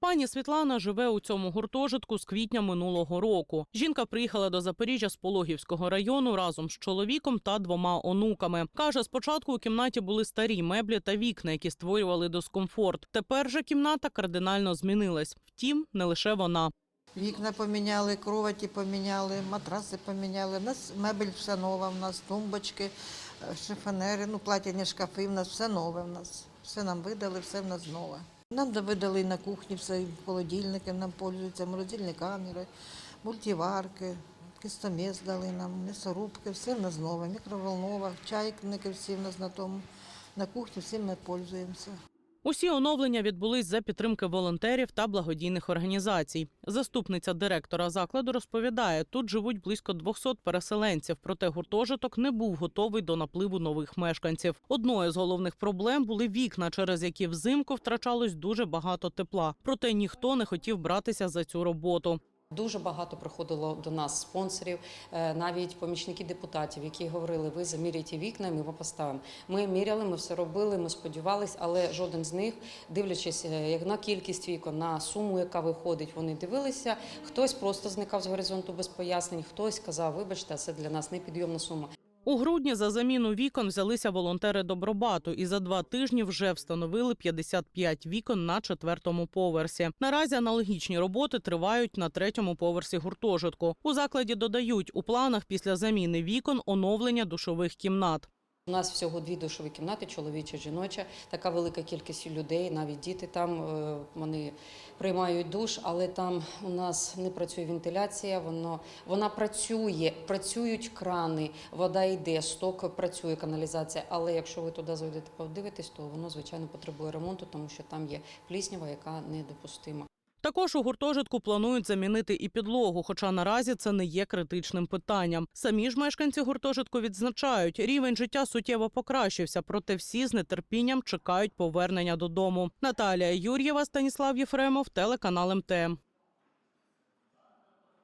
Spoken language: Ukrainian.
Пані Світлана живе у цьому гуртожитку з квітня минулого року. Жінка приїхала до Запоріжжя з Пологівського району разом з чоловіком та двома онуками. Каже, спочатку у кімнаті були старі меблі та вікна, які створювали дискомфорт. Тепер же кімната кардинально змінилась. Втім, не лише вона. Вікна поміняли, кроваті поміняли, матраси поміняли. У нас мебель все нова, у нас тумбочки, е, шифонери, ну, платяні шкафи, у нас все нове. У нас. Все нам видали, все в нас нове. Нам видали на кухні все, холодильники нам пользуються, морозильні камери, мультиварки, кистомес дали нам, м'ясорубки, все в нас нове, мікроволнова, чайники всі в нас на тому. На кухні всім ми пользуємося. Усі оновлення відбулись за підтримки волонтерів та благодійних організацій. Заступниця директора закладу розповідає, тут живуть близько 200 переселенців, проте гуртожиток не був готовий до напливу нових мешканців. Одною з головних проблем були вікна, через які взимку втрачалось дуже багато тепла. Проте ніхто не хотів братися за цю роботу. Дуже багато приходило до нас спонсорів, е, навіть помічники депутатів, які говорили: ви заміряйте вікна, ми вам поставимо. Ми міряли, ми все робили, ми сподівались, але жоден з них, дивлячись е, як на кількість вікон, на суму, яка виходить, вони дивилися. Хтось просто зникав з горизонту без пояснень, хтось казав, вибачте, це для нас непідйомна сума. У грудні за заміну вікон взялися волонтери Добробату і за два тижні вже встановили 55 вікон на четвертому поверсі. Наразі аналогічні роботи тривають на третьому поверсі гуртожитку. У закладі додають у планах після заміни вікон оновлення душових кімнат. У нас всього дві душові кімнати, чоловіча, жіноча. Така велика кількість людей, навіть діти там е, вони приймають душ, але там у нас не працює вентиляція. Воно вона працює, працюють крани, вода йде, сток працює, каналізація. Але якщо ви туди зайдете подивитись, то воно звичайно потребує ремонту, тому що там є пліснява, яка недопустима. Також у гуртожитку планують замінити і підлогу, хоча наразі це не є критичним питанням. Самі ж мешканці гуртожитку відзначають, рівень життя суттєво покращився, проте всі з нетерпінням чекають повернення додому. Наталія Юр'єва, Станіслав Єфремов, телеканал МТМ.